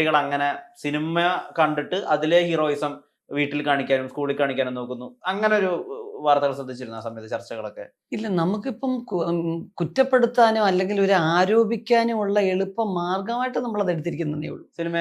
കുട്ടികൾ അങ്ങനെ സിനിമ കണ്ടിട്ട് അതിലെ ഹീറോയിസം വീട്ടിൽ കാണിക്കാനും സ്കൂളിൽ കാണിക്കാനും നോക്കുന്നു. അങ്ങനെ ഒരു വാർത്തകൾ ശ്രദ്ധിച്ചിരുന്നു ആ സമയത്ത് ചർച്ചകളൊക്കെ? ഇല്ല നമുക്കിപ്പം കുറ്റപ്പെടുത്താനോ അല്ലെങ്കിൽ ഒരു ആരോപിക്കാനോ ഉള്ള എളുപ്പ മാർഗമായിട്ട് നമ്മൾ അത് എടുത്തിരിക്കുന്നതേ ഉള്ളൂ. സിനിമ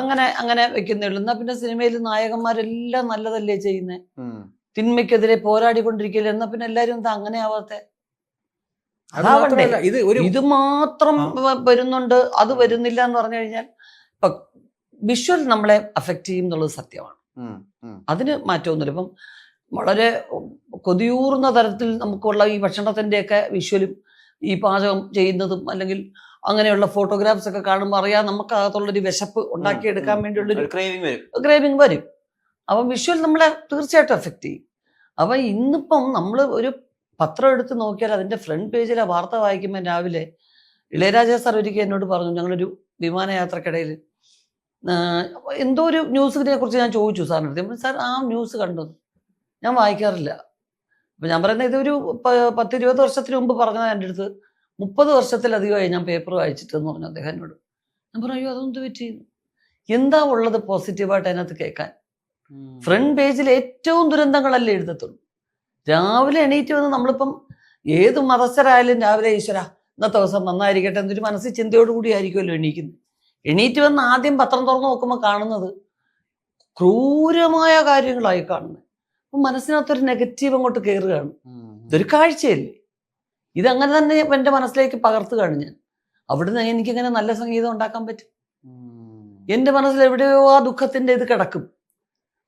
അങ്ങനെ അങ്ങനെ വെക്കുന്നേ ഉള്ളൂ. എന്നാ പിന്നെ സിനിമയിൽ നായകന്മാരെല്ലാം നല്ലതല്ലേ ചെയ്യുന്നേ? തിന്മയ്ക്കെതിരെ പോരാടിക്കൊണ്ടിരിക്കില്ല? എന്നാ പിന്നെ എല്ലാരും എന്താ അങ്ങനെ ആവാത്തെ ഇത് ഒരു ഇത് മാത്രം വരുന്നുണ്ട് അത് വരുന്നില്ല എന്ന് പറഞ്ഞു കഴിഞ്ഞാൽ ഇപ്പൊ വിഷ്വൽ നമ്മളെ അഫക്റ്റ് ചെയ്യും എന്നുള്ളത് സത്യമാണ്. അതിന് മാറ്റമൊന്നുമില്ല. ഇപ്പം വളരെ കൊതിയൂർന്ന തരത്തിൽ നമുക്കുള്ള ഈ ഭക്ഷണത്തിന്റെയൊക്കെ വിഷ്വലും ഈ പാചകം ചെയ്യുന്നതും അല്ലെങ്കിൽ അങ്ങനെയുള്ള ഫോട്ടോഗ്രാഫ്സ് ഒക്കെ കാണുമ്പോൾ അറിയാം നമുക്ക് അകത്തുള്ളൊരു വിശപ്പ് ഉണ്ടാക്കിയെടുക്കാൻ വേണ്ടിയുള്ളൊരു വരും. ക്രേവിങ് വരും. അപ്പം വിഷ്വൽ നമ്മളെ തീർച്ചയായിട്ടും അഫക്റ്റ് ചെയ്യും. അപ്പം ഇന്നിപ്പം നമ്മൾ ഒരു പത്രം എടുത്ത് നോക്കിയാൽ അതിന്റെ ഫ്രണ്ട് പേജിലെ വാർത്ത വായിക്കുമ്പോൾ രാവിലെ ഇളയരാജ സാർ ഒരിക്കൽ എന്നോട് പറഞ്ഞു ഞങ്ങളൊരു വിമാനയാത്രക്കിടയിൽ എന്തോ ഒരു ന്യൂസിനെ കുറിച്ച് ഞാൻ ചോദിച്ചു സാറിന്റെ അടുത്ത് സാർ ആ ന്യൂസ് കണ്ടു. ഞാൻ വായിക്കാറില്ല. അപ്പം ഞാൻ പറയുന്നത് ഇതൊരു പത്ത് ഇരുപത് വർഷത്തിന് മുമ്പ് പറഞ്ഞത് എന്റെ അടുത്ത്. മുപ്പത് വർഷത്തിലധികമായി ഞാൻ പേപ്പർ വായിച്ചിട്ടെന്ന് പറഞ്ഞു അദ്ദേഹം എന്നോട്. ഞാൻ പറഞ്ഞു അയ്യോ അതൊന്നും പറ്റി? എന്താ ഉള്ളത് പോസിറ്റീവായിട്ട് അതിനകത്ത് കേൾക്കാൻ? ഫ്രണ്ട് പേജിൽ ഏറ്റവും ദുരന്തങ്ങളല്ലേ എഴുതത്തുള്ളൂ? രാവിലെ എണീറ്റ് വന്ന് നമ്മളിപ്പം ഏത് മതസ്ഥരായാലും രാവിലെ ഈശ്വര ഇന്നത്തെ ദിവസം നന്നായിരിക്കട്ടെ എന്നൊരു മനസ്സിൽ ചിന്തയോട് കൂടി ആയിരിക്കുമല്ലോ എണീക്കുന്നത്. എണീറ്റ് വന്ന് ആദ്യം പത്രം തുറന്ന് നോക്കുമ്പോൾ കാണുന്നത് ക്രൂരമായ കാര്യങ്ങളായി കാണുന്നത്. അപ്പം മനസ്സിനകത്തൊരു നെഗറ്റീവ് അങ്ങോട്ട് കയറുകയാണ് ഇതൊരു കാഴ്ചയല്ലേ? ഇതങ്ങനെ തന്നെ എന്റെ മനസ്സിലേക്ക് പകർത്തുകയാണ് ഞാൻ. അവിടുന്ന് എനിക്കിങ്ങനെ നല്ല സംഗീതം ഉണ്ടാക്കാൻ പറ്റും. എന്റെ മനസ്സിൽ എവിടെയോ ആ ദുഃഖത്തിന്റെ ഇത് കിടക്കും.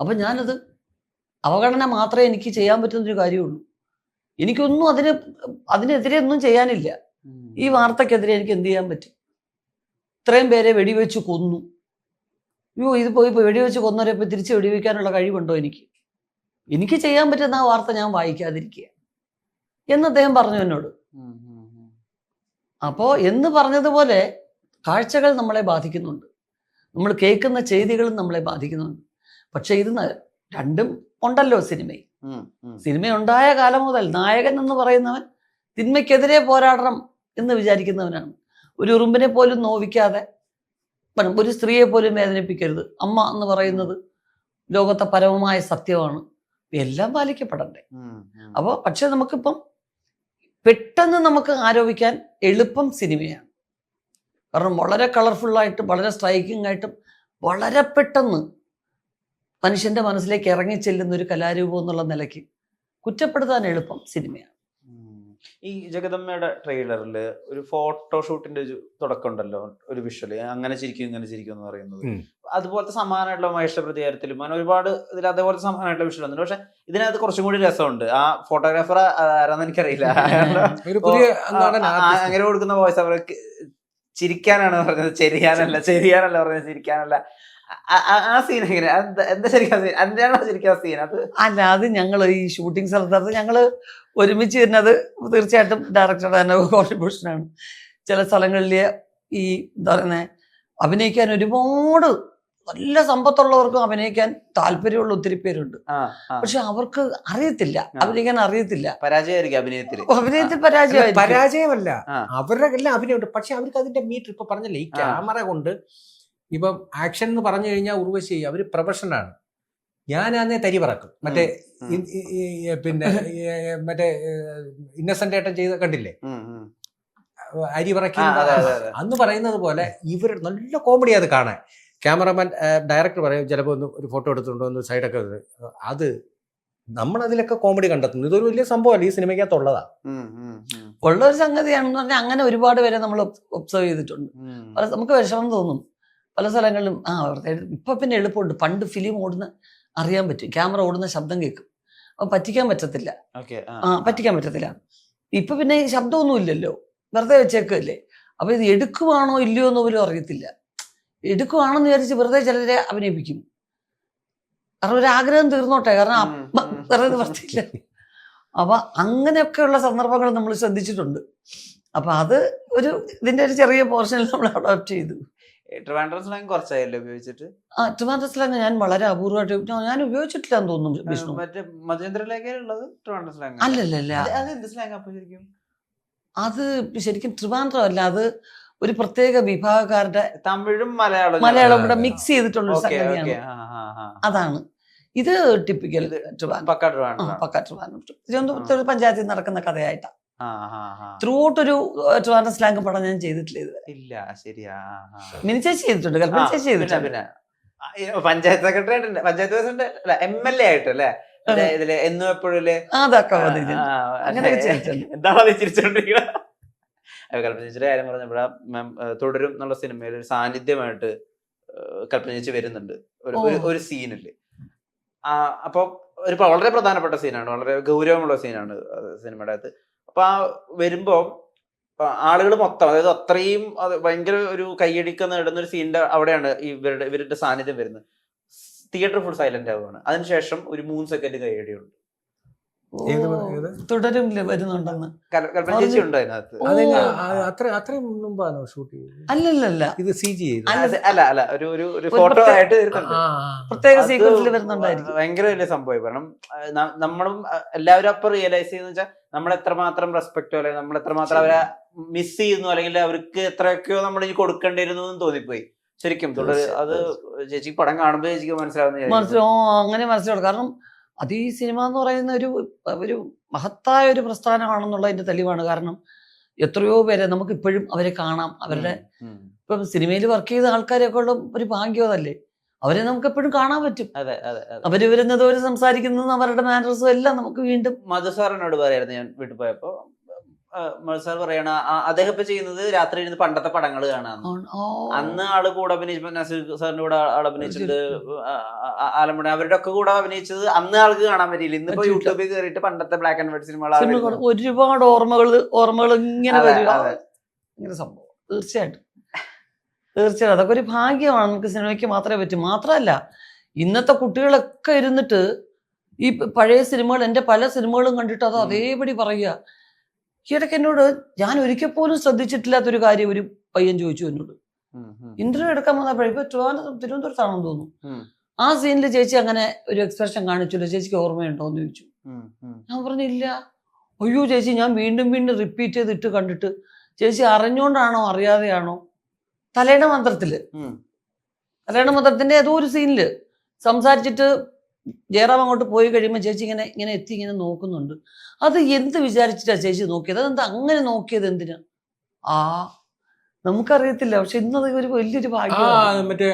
അപ്പം ഞാനത് അവഗണന മാത്രമേ എനിക്ക് ചെയ്യാൻ പറ്റുന്നൊരു കാര്യമുള്ളൂ. എനിക്കൊന്നും അതിന് അതിനെതിരെ ഒന്നും ചെയ്യാനില്ല. ഈ വാർത്തക്കെതിരെ എനിക്ക് എന്ത് ചെയ്യാൻ പറ്റും? ഇത്രയും പേരെ വെടിവെച്ച് കൊന്നു. അയ്യോ ഇത് പോയി വെടിവെച്ച് കൊന്നവരെ പോയി തിരിച്ച് വെടിവെക്കാനുള്ള കഴിവുണ്ടോ എനിക്ക്? എനിക്ക് ചെയ്യാൻ പറ്റുന്ന ആ വാർത്ത ഞാൻ വായിക്കാതിരിക്കുക. എന്ന് അദ്ദേഹം പറഞ്ഞു എന്നോട്. അപ്പോൾ എന്ന് പറഞ്ഞതുപോലെ കാഴ്ചകൾ നമ്മളെ ബാധിക്കുന്നുണ്ട്. നമ്മൾ കേൾക്കുന്ന ചെയ്തികളും നമ്മളെ ബാധിക്കുന്നുണ്ട്. പക്ഷെ ഇത് രണ്ടും ഉണ്ടല്ലോ സിനിമയിൽ. സിനിമ ഉണ്ടായ കാലം മുതൽ നായകൻ എന്ന് പറയുന്നവൻ തിന്മയ്ക്കെതിരെ പോരാടണം എന്ന് വിചാരിക്കുന്നവനാണ്. ഒരു ഉറുമ്പിനെ പോലും നോവിക്കാതെ ഒരു സ്ത്രീയെ പോലും വേദനിപ്പിക്കരുത്. അമ്മ എന്ന് പറയുന്നത് ലോകത്തെ പരമമായ സത്യമാണ്. എല്ലാം പാലിക്കപ്പെടണ്ടേ? അപ്പോൾ പക്ഷെ നമുക്കിപ്പം പെട്ടെന്ന് നമുക്ക് ആരോപിക്കാൻ എളുപ്പം സിനിമയാണ്. കാരണം വളരെ കളർഫുള്ളായിട്ടും വളരെ സ്ട്രൈക്കിംഗ് ആയിട്ടും വളരെ പെട്ടെന്ന് മനുഷ്യന്റെ മനസ്സിലേക്ക് ഇറങ്ങി ചെല്ലുന്ന ഒരു കലാരൂപം എന്നുള്ള നിലയ്ക്ക് കുറ്റപ്പെടുത്താൻ എളുപ്പം സിനിമയാണ്. ഈ ജഗദമ്മയുടെ ട്രെയിലറിൽ ഒരു ഫോട്ടോഷൂട്ടിന്റെ ഒരു തുടക്കം ഉണ്ടല്ലോ ഒരു വിഷ്വൽ. അങ്ങനെ ചിരിക്കും ഇങ്ങനെ ചിരിക്കും എന്ന് പറയുന്നത്. അതുപോലത്തെ സമാനമായിട്ടുള്ള മഹേഷ പ്രതികാരത്തിലും അങ്ങനെ ഒരുപാട് ഇതിൽ അതേപോലത്തെ സമാനമായിട്ടുള്ള വിഷ്വൽ ഉണ്ട് പക്ഷെ ഇതിനകത്ത് കുറച്ചും കൂടി രസമുണ്ട്. ആ ഫോട്ടോഗ്രാഫർ ആരാന്ന് എനിക്കറിയില്ല. അങ്ങനെ കൊടുക്കുന്ന വോയിസ് അവർക്ക് ചിരിക്കാനാണ് പറഞ്ഞത്. ചെരിയാനല്ല ചെരിയാനല്ല പറഞ്ഞത്. ചിരിക്കാനല്ല. ആ- സീൻ എങ്ങനെ? എന്താ എന്താ ശരിക്കും സീൻ എന്താണ് ശരിക്കും ആ സീൻ അത് അല്ല അത് ഞങ്ങൾ ഈ ഷൂട്ടിംഗ് സ്ഥലത്ത് ഞങ്ങൾ ഒരുമിച്ച് വരുന്നത് തീർച്ചയായിട്ടും ഡയറക്ടറുടെ തന്നെ കോൺട്രിബ്യൂഷനാണ് ചില സ്ഥലങ്ങളിൽ ഈ എന്താ പറയുന്നത് അഭിനയിക്കാൻ ഒരുപാട് നല്ല സമ്പത്തുള്ളവർക്കും അഭിനയിക്കാൻ താല്പര്യമുള്ള ഒത്തിരി പേരുണ്ട്. പക്ഷെ അവർക്ക് അറിയത്തില്ല. അഭിനയിക്കാൻ അറിയത്തില്ല. പരാജയമായിരിക്കും അഭിനയത്തിൽ പരാജയമായിരിക്കും. പരാജയമല്ല. അവരുടെ എല്ലാം അഭിനയമുണ്ട്. പക്ഷെ അവർക്ക് അതിന്റെ മീറ്റർ ഇപ്പൊ പറഞ്ഞല്ലേ ഈ ക്യാമറ കൊണ്ട് ഇപ്പം ആക്ഷൻ എന്ന് പറഞ്ഞു കഴിഞ്ഞാൽ ഉർവശി അവർ പ്രൊഫഷണലാണ് ഞാനാന്നേ തരി പറക്കും. മറ്റേ പിന്നെ മറ്റേ ഇന്നസെന്റ് ഏട്ടൻ ചെയ്ത് കണ്ടില്ലേ. അരി പറക്കി. അന്ന് പറയുന്നത് പോലെ ഇവർ നല്ല കോമഡി അത് കാണാൻ. ക്യാമറമാൻ ഡയറക്ടർ പറയും ചിലപ്പോൾ ഒന്ന് ഒരു ഫോട്ടോ എടുത്തിട്ടുണ്ടോ ഒന്ന് സൈഡൊക്കെ അത് നമ്മൾ അതിലൊക്കെ കോമഡി കണ്ടെത്തുന്നു. ഇതൊരു വലിയ സംഭവമല്ല. ഈ സിനിമയ്ക്കകത്തുള്ളതാ. ഉള്ള ഒരു സംഗതിയാണെന്ന് പറഞ്ഞാൽ അങ്ങനെ ഒരുപാട് പേരെ നമ്മൾ ഒബ്സർവ് ചെയ്തിട്ടുണ്ട്. നമുക്ക് വിഷമം തോന്നും. പല സ്ഥലങ്ങളിലും ആ ഇപ്പം ഇപ്പൊ പിന്നെ എളുപ്പമുണ്ട്. പണ്ട് ഫിലിം ഓടുന്ന അറിയാൻ പറ്റും. ക്യാമറ ഓടുന്ന ശബ്ദം കേൾക്കും. അപ്പൊ പറ്റിക്കാൻ പറ്റത്തില്ല. ആ, പറ്റിക്കാൻ പറ്റത്തില്ല. ഇപ്പൊ പിന്നെ ശബ്ദമൊന്നും ഇല്ലല്ലോ. വെറുതെ വെച്ചേക്കല്ലേ അപ്പൊ ഇത് എടുക്കുവാണോ ഇല്ലയോ എന്ന് പോലും അറിയത്തില്ല. എടുക്കുവാണെന്ന് വിചാരിച്ച് വെറുതെ ചിലരെ അഭിനയിപ്പിക്കും. കാരണം ഒരു ആഗ്രഹം തീർന്നോട്ടെ. കാരണം വെറുതെ വർത്തില്ല അപ്പൊ അങ്ങനെയൊക്കെയുള്ള സന്ദർഭങ്ങൾ നമ്മൾ ശ്രദ്ധിച്ചിട്ടുണ്ട്. അപ്പൊ അത് ഒരു ഇതിന്റെ ഒരു ചെറിയ പോർഷനിൽ നമ്മൾ അഡോപ്റ്റ് ചെയ്തു. ട്രിവാൻഡ്രം സ്ലാങ് കുറച്ചായല്ലോ ഉപയോഗിച്ചിട്ട്? ആ സ്ലാങ് ഞാൻ വളരെ അപൂർവമായിട്ട് ഞാൻ- ഉപയോഗിച്ചിട്ടില്ല എന്ന് തോന്നുന്നു വിഷ്ണു. മറ്റേ മധുരേന്ദ്രലേഖയിലുള്ളത് ട്രിവാൻഡ്രം സ്ലാങ് അല്ലല്ല അത് എന്ത് സ്ലാങ് അപ്പൊ ശരിക്കും? അത് ശരിക്കും ട്രിവാൻഡ്രം അല്ല അത് ഒരു പ്രത്യേക വിഭാഗക്കാരുടെ തമിഴും മലയാളം മലയാളം കൂടെ മിക്സ് ചെയ്തിട്ടുള്ള ഒരു സംഗതിയാണ്. അതാണ്. ഇത് ടിപ്പിക്കൽ ട്രിവാൻഡ്രം. പക്കാ ട്രിവാൻഡ്രം. ട്രിവാൻഡ്രം. തിരുവനന്തപുരത്ത് ഒരു പഞ്ചായത്തിൽ നടക്കുന്ന കഥയായിട്ടാണ്. ത്രൂ ഔട്ട് ഒരു ട്രിവാൻഡ്രം സ്ലാങ് പടം ഞാൻ ചെയ്തിട്ടില്ല ഇതുവരെ. ഇല്ല ശരിയാ. മിനി ചേച്ചി ചെയ്തിട്ടുണ്ട് കൽപ്പന ചേച്ചി പിന്നെ പിന്നെ. പഞ്ചായത്ത് സെക്രട്ടറി ആയിട്ടുണ്ട് പഞ്ചായത്ത് പ്രസിഡന്റ് അല്ല എം എൽ എ ആയിട്ട് അല്ലേ ഇതിൽ എന്നും എപ്പോഴും അത് ചിരിച്ചോണ്ടിരിക്കുന്നത് കൽപ്പന ചേച്ചിയുടെ കാര്യം പറഞ്ഞപ്പോഴാ തുടരും എന്നുള്ള സിനിമയിൽ ഒരു സാന്നിധ്യമായിട്ട് കൽപ്പന ചേച്ചി വരുന്നുണ്ട്. ഒരു ഒരു- സീനിൽ. ആ അപ്പൊ ഒരു വളരെ പ്രധാനപ്പെട്ട സീനാണ് വളരെ ഗൗരവമുള്ള സീനാണ് സിനിമയുടെ അകത്ത്. അപ്പൊ ആ വരുമ്പോ ആളുകൾ മൊത്തം അതായത് അത്രയും അത് ഭയങ്കര ഒരു കൈയടിക്ക നേടുന്ന ഒരു സീനിന്റെ അവിടെയാണ് ഇവരുടെ ഇവരുടെ സാന്നിധ്യം വരുന്നത് തിയേറ്റർ ഫുൾ സൈലന്റ് ആവുകയാണ് അതിനുശേഷം ഒരു മൂന്ന് സെക്കൻഡ് കൈയടിയുണ്ട്? തുടരും വരുന്നുണ്ടെന്ന്. ചെയ്തത്? ഇത് സി ജി അല്ല, അല്ല അല്ല ഒരു ഒരു ഫോട്ടോ ആയിട്ട് പ്രത്യേക സീക്വൻസിൽ വരുന്നുണ്ടായിരിക്കും. ഭയങ്കര വലിയ സംഭവം കാരണം നമ്മളും എല്ലാവരും അപ്പൊ റിയലൈസ് ചെയ്യുന്ന വെച്ചാൽ നമ്മൾ എത്രമാത്രം റെസ്പെക്റ്റോ അല്ലെങ്കിൽ നമ്മൾ എത്രമാത്രം അവരെ മിസ് ചെയ്യുന്നു അല്ലെങ്കിൽ അവർക്ക് എത്രയൊക്കെയോ നമ്മൾ ഇനി കൊടുക്കേണ്ടിയിരുന്നു എന്ന് തോന്നിപ്പോയി. ശരിക്കും തുടർ അത് ചേച്ചി പടം കാണുമ്പോൾ ചേച്ചിക്ക് മനസ്സിലാവുന്ന മനസ്സിലാവും. അങ്ങനെ മനസ്സിലാവും. കാരണം അത് ഈ സിനിമ എന്ന് പറയുന്ന ഒരു ഒരു മഹത്തായ ഒരു പ്രസ്ഥാനമാണെന്നുള്ളതിന്റെ തെളിവാണ്. കാരണം എത്രയോ പേരെ നമുക്ക് ഇപ്പോഴും അവരെ കാണാം. അവരുടെ ഇപ്പം സിനിമയിൽ വർക്ക് ചെയ്ത ആൾക്കാരെയൊക്കെ ഉള്ള ഒരു ഭാഗ്യമതല്ലേ അവരെ നമുക്ക് എപ്പോഴും കാണാൻ പറ്റും. അതെ അതെ അവർ വരുന്നത് അവർ സംസാരിക്കുന്നതും അവരുടെ മാനേഴ്സും എല്ലാം നമുക്ക് വീണ്ടും മധുസാറിനോട് പറയായിരുന്നു ഞാൻ വീട്ടിൽ പോയപ്പോ സാർ പറയണ അദ്ദേഹം ഇപ്പൊ ചെയ്യുന്നത് രാത്രി ഇരുന്ന് പണ്ടത്തെ പടങ്ങൾ കാണാന്ന്. അന്ന് ആൾ കൂടെ അഭിനയിച്ചപ്പോ നസീർ സാറിന്റെ കൂടെ ആൾ അഭിനയിച്ചിട്ടുണ്ട് ആലമ്പുഴ അവരുടെ ഒക്കെ കൂടെ അഭിനയിച്ചത് അന്ന് ആൾക്ക് കാണാൻ പറ്റിയില്ല. ഇന്നിപ്പോ. യൂട്യൂബിൽ കയറിയിട്ട് പണ്ടത്തെ ബ്ലാക്ക് ആൻഡ് വൈറ്റ് സിനിമ സിനിമകൾ ഒരുപാട് ഓർമ്മകൾ ഓർമ്മകൾ ഇങ്ങനെ. ഇങ്ങനെ സംഭവം. തീർച്ചയായിട്ടും. തീർച്ചയായിട്ടും. അതൊക്കെ ഒരു ഭാഗ്യമാണ് നമുക്ക് സിനിമയ്ക്ക് മാത്രമേ പറ്റൂ. മാത്രമല്ല ഇന്നത്തെ കുട്ടികളൊക്കെ ഇരുന്നിട്ട് ഈ പഴയ സിനിമകൾ എന്റെ പല സിനിമകളും കണ്ടിട്ട് അത് അതേപടി പറയുക. ഈയിടയ്ക്ക് എന്നോട് ഞാൻ ഒരിക്കൽ പോലും ശ്രദ്ധിച്ചിട്ടില്ലാത്തൊരു കാര്യം ഒരു പയ്യൻ ചോദിച്ചു എന്നോട്. ഇന്റർവ്യൂ എടുക്കാൻ വന്നപ്പോഴേ ഇപ്പൊ ട്രിവാൻഡ്രം തിരുവനന്തപുരത്താണെന്ന് തോന്നുന്നു. ആ സീനിൽ ചേച്ചി അങ്ങനെ ഒരു എക്സ്പ്രഷൻ കാണിച്ചില്ല. ചേച്ചിക്ക് ഓർമ്മയുണ്ടോ? എന്ന് ചോദിച്ചു. ഞാൻ പറഞ്ഞില്ല അയ്യോ ചേച്ചി ഞാൻ വീണ്ടും വീണ്ടും റിപ്പീറ്റ് ചെയ്തിട്ട് കണ്ടിട്ട് ചേച്ചി അറിഞ്ഞോണ്ടാണോ അറിയാതെയാണോ? തലേണ മന്ത്രത്തിൽ. തലേണ മന്ത്രത്തിന്റെ ഏതോ ഒരു സീനിൽ സംസാരിച്ചിട്ട് ജയറാം അങ്ങോട്ട് പോയി കഴിയുമ്പോൾ ചേച്ചി ഇങ്ങനെ ഇങ്ങനെ എത്തി ഇങ്ങനെ നോക്കുന്നുണ്ട്. അത് എന്ത് വിചാരിച്ചിട്ടാ ചേച്ചി നോക്കിയത്? അതെന്താ അങ്ങനെ നോക്കിയത് എന്തിനാ? ആ നമുക്കറിയത്തില്ല. പക്ഷെ ഇന്നത് ഒരു വലിയൊരു ഭാഗ്യം മറ്റേ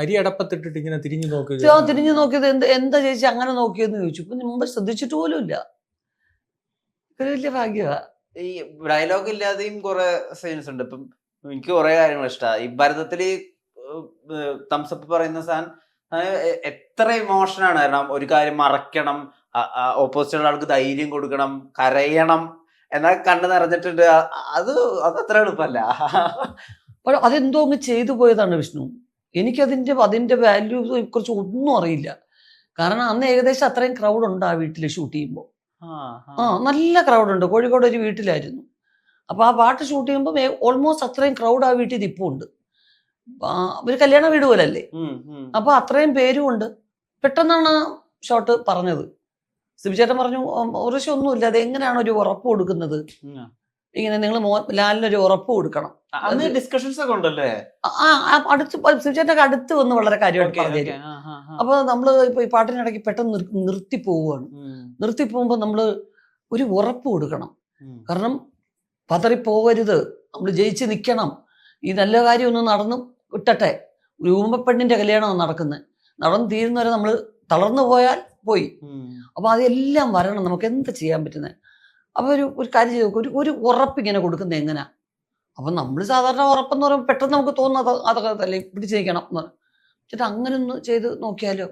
അരി അടപ്പത്തിട്ടിട്ട് ഇങ്ങനെ തിരിഞ്ഞു നോക്കുക. ആ തിരിഞ്ഞു നോക്കിയത് എന്ത് എന്താ ചേച്ചി അങ്ങനെ നോക്കിയെന്ന് ചോദിച്ചു. ഇപ്പൊ മുമ്പ് ശ്രദ്ധിച്ചിട്ട് പോലും ഇല്ല. ഒരു വലിയ ഭാഗ്യമാ ഈ ഡയലോഗ് ഇല്ലാതെയും കുറെ സീൻസ് ഉണ്ട്. ഇപ്പം എനിക്ക് കുറെ കാര്യങ്ങൾ ഇഷ്ടമാണ് ഈ ഭരതത്തിൽ തംസപ്പ് പറയുന്ന സാധനം എത്ര ഇമോഷൻ ആണ്. കാരണം ഒരു കാര്യം മറക്കണം ഓപ്പോസിറ്റ് ആൾക്ക് ധൈര്യം കൊടുക്കണം കരയണം എന്നാൽ കണ്ണ് നിറഞ്ഞിട്ടുണ്ട്. അത് അത് അത്ര എളുപ്പമല്ല. അപ്പോൾ അതെന്തോ അങ്ങ് ചെയ്തു പോയതാണ് വിഷ്ണു. എനിക്കതിന്റെ അതിന്റെ വാല്യൂ കുറിച്ച് ഒന്നും അറിയില്ല. കാരണം അന്ന് ഏകദേശം അത്രയും ക്രൗഡ് ഉണ്ട് ആ വീട്ടിൽ ഷൂട്ട് ചെയ്യുമ്പോൾ. ആ നല്ല ക്രൗഡ് ഉണ്ട്. കോഴിക്കോട് ഒരു വീട്ടിലായിരുന്നു. അപ്പൊ ആ പാട്ട് ഷൂട്ട് ചെയ്യുമ്പോൾ ഓൾമോസ്റ്റ് അത്രയും ക്രൗഡ് ആ വീട്ടിൽ ഇപ്പോൾ ഉണ്ട്. ഒരു കല്യാണ വീട് പോലല്ലേ. അപ്പൊ അത്രയും പേരും ഉണ്ട് പെട്ടെന്നാണ് ഷോട്ട് പറഞ്ഞത്. സിബിചേട്ടൻ പറഞ്ഞു ഉറശ ഒന്നുമില്ല അത് എങ്ങനെയാണ് ഒരു ഉറപ്പ് കൊടുക്കുന്നത്? ഇങ്ങനെ നിങ്ങൾ ലാലിന് ഒരു ഉറപ്പ് കൊടുക്കണം. ഡിസ്കഷൻസ് ഒക്കെ ഉണ്ടല്ലേ? ആ അടുത്ത് സിബിചേട്ടന്റെ അടുത്ത് വന്ന് വളരെ കാര്യമായിട്ട് പറഞ്ഞു. അപ്പൊ നമ്മൾ ഇപ്പൊ ഈ പാട്ടിനിടയ്ക്ക് പെട്ടെന്ന് നിർത്തി പോവുകയാണ്. നിർത്തി പോകുമ്പോൾ നമ്മൾ ഒരു ഉറപ്പ് കൊടുക്കണം. കാരണം പതറി പതറിപ്പോകരുത് നമ്മൾ ജയിച്ച് നിൽക്കണം. ഈ നല്ല കാര്യം ഒന്ന് നടന്നു വിട്ടട്ടെ ഒരു ഊമ്പപ്പെണ്ണിന്റെ കല്യാണമാണ് നടക്കുന്നത് നടന്നു തീരുന്നവരെ നമ്മൾ തളർന്നു പോയാൽ പോയി. അപ്പോൾ അപ്പൊ അതെല്ലാം വരണം. നമുക്ക് എന്ത് ചെയ്യാൻ പറ്റുന്നത് അപ്പൊ ഒരു ഒരു കാര്യം ചെയ്ത്. ഒരു ഒരു ഉറപ്പ് ഇങ്ങനെ കൊടുക്കുന്നത് എങ്ങനെയാ അപ്പൊ നമ്മൾ സാധാരണ ഉറപ്പെന്ന് പറയുമ്പോൾ പെട്ടെന്ന് നമുക്ക് തോന്നുന്നത് അതൊക്കെ അല്ലേ പിടിച്ച് എന്ന് പറയും. ചേട്ടാ അങ്ങനെ ഒന്ന് ചെയ്ത് നോക്കിയാലോ?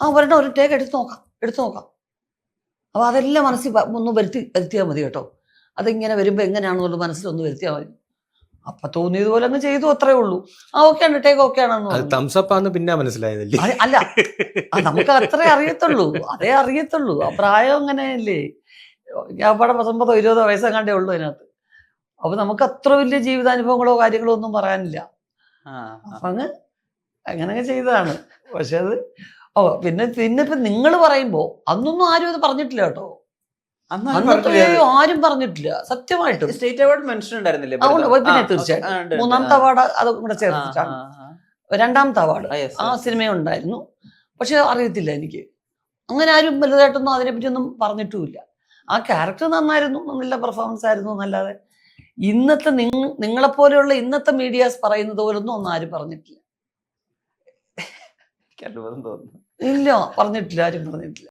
ആ വരണം ഒരു ടേക്ക് എടുത്ത് നോക്കാം. എടുത്തു നോക്കാം. അപ്പൊ അതെല്ലാം മനസ്സിൽ ഒന്ന് വരുത്തി വരുത്തിയാൽ മതി കേട്ടോ. അതിങ്ങനെ വരുമ്പോൾ എങ്ങനെയാണെന്നുള്ള മനസ്സിലൊന്ന് വരുത്തിയാൽ മതി. അപ്പൊ തോന്നിയതുപോലെ അങ്ങ് ചെയ്തു അത്രേ ഉള്ളൂ. ആ ഓക്കെ ആണ് ടേക്ക് ഓക്കെ ആണെന്ന് തംസപ്പാന്ന് പിന്നെ മനസ്സിലായതല്ലേ? അല്ല നമുക്ക് അത്രേ അറിയത്തുള്ളൂ അതേ അറിയത്തുള്ളൂ. ആ പ്രായം അങ്ങനെയല്ലേ ഞാൻ അവിടെ പത്തൊമ്പതോ ഇരുപതോ വയസ്സെങ്ങാണ്ടേ ഉള്ളൂ അതിനകത്ത്. അപ്പൊ നമുക്ക് അത്ര വലിയ ജീവിതാനുഭവങ്ങളോ കാര്യങ്ങളോ ഒന്നും പറയാനില്ല. അപ്പൊ അങ്ങ് അങ്ങനെയൊക്കെ ചെയ്തതാണ്. പക്ഷെ അത് ഓ പിന്നെ പിന്നെ ഇപ്പൊ നിങ്ങൾ പറയുമ്പോ അന്നൊന്നും ആരും അത് പറഞ്ഞിട്ടില്ല കേട്ടോ. ആരും പറഞ്ഞിട്ടില്ല. സത്യമായിട്ടും. സ്റ്റേറ്റ് അവാർഡ് മെൻഷൻ ഉണ്ടായിരുന്നില്ലേ? പിന്നെ തീർച്ചയായിട്ടും. മൂന്നാമത്തെ അവാർഡ് അത് കൂടെ ചേർത്തിട്ടാണ്. രണ്ടാമത്തെ അവാർഡ്. ആ. സിനിമ ഉണ്ടായിരുന്നു. പക്ഷെ അറിയത്തില്ല എനിക്ക്. അങ്ങനെ ആരും വലുതായിട്ടൊന്നും അതിനെപ്പറ്റിയൊന്നും പറഞ്ഞിട്ടുമില്ല. ആ ക്യാരക്ടർ നന്നായിരുന്നു. നല്ല പെർഫോമൻസ് ആയിരുന്നു എന്നല്ലാതെ. ഇന്നത്തെ നിങ്ങ നിങ്ങളെപ്പോലെയുള്ള ഇന്നത്തെ മീഡിയാസ് പറയുന്നത് പോലൊന്നും ഒന്നും ആരും പറഞ്ഞിട്ടില്ല. ഇല്ല പറഞ്ഞിട്ടില്ല ആരും പറഞ്ഞിട്ടില്ല.